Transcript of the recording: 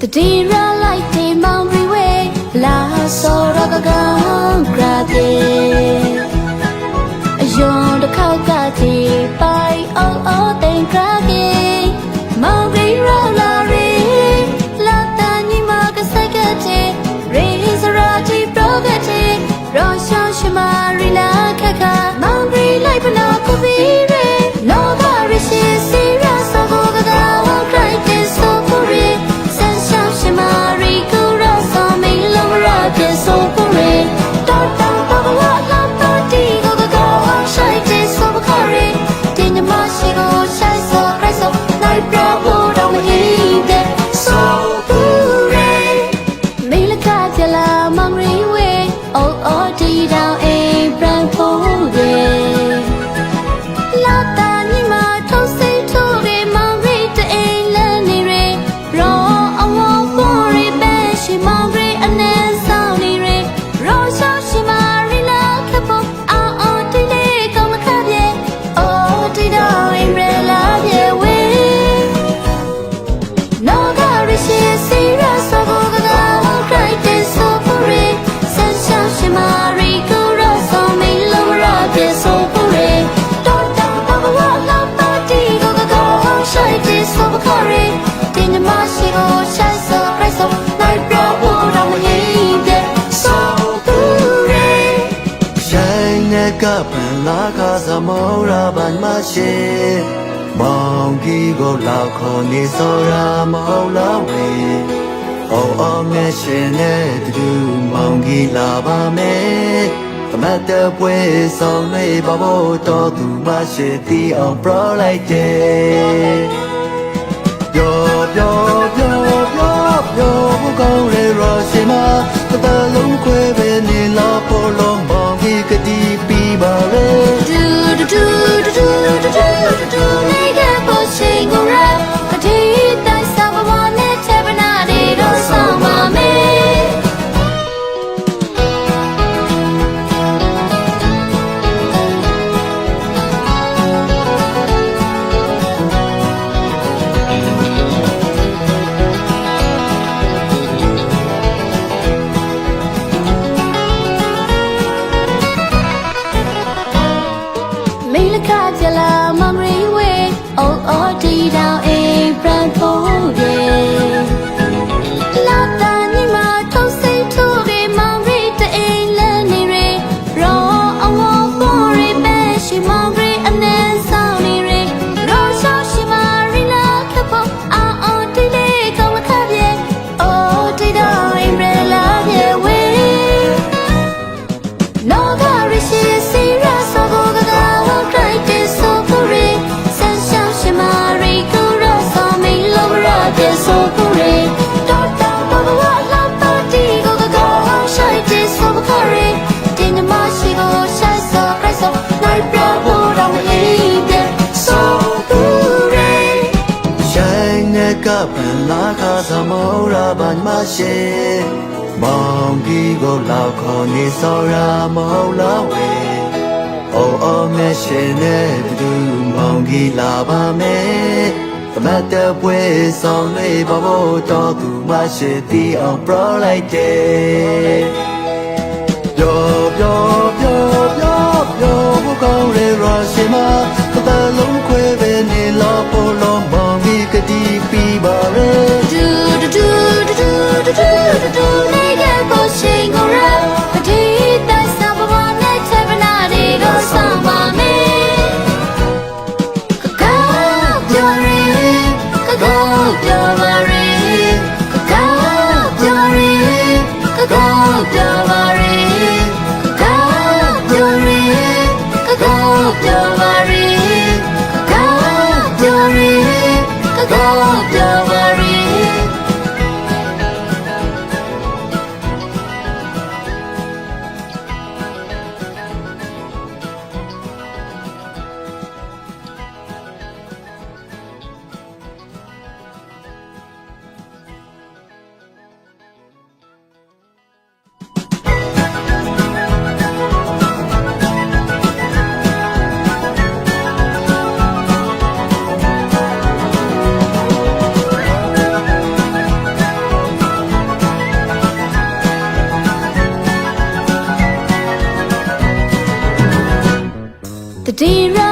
The deer light in Mount Freeway, la soragaga. လာခါစမောရာပန်မရှိမောင်ကြီးကိုလောက်ခေါ်နေစောရာမောင်လာဝေအော်အော်ငယ်ရှင်နဲ့တူမောင်ကြီးလာပါမယ်သမတ်တပွဲဆောင်လေးပါဖို့တော်သူမရှိတီအောင်ပရလိုက်တယ်ပြောပြောပြောပြောပြောဖို့ကောင်းလေ pan la kha samora ban ma she mong gi go la kho ni so ra mo la we o o me she ne du mong gi la ba me သမတ်တပွဲဆောင်လေးဘဘတော်သူမရှိတီအောင်ပရလိုက်တယ်ပြောပြောပြောပြောပြောဘုကောင်းရဲ့ရရှိမှာသတလုံးခွဲပဲနေလောက် ဒီရာ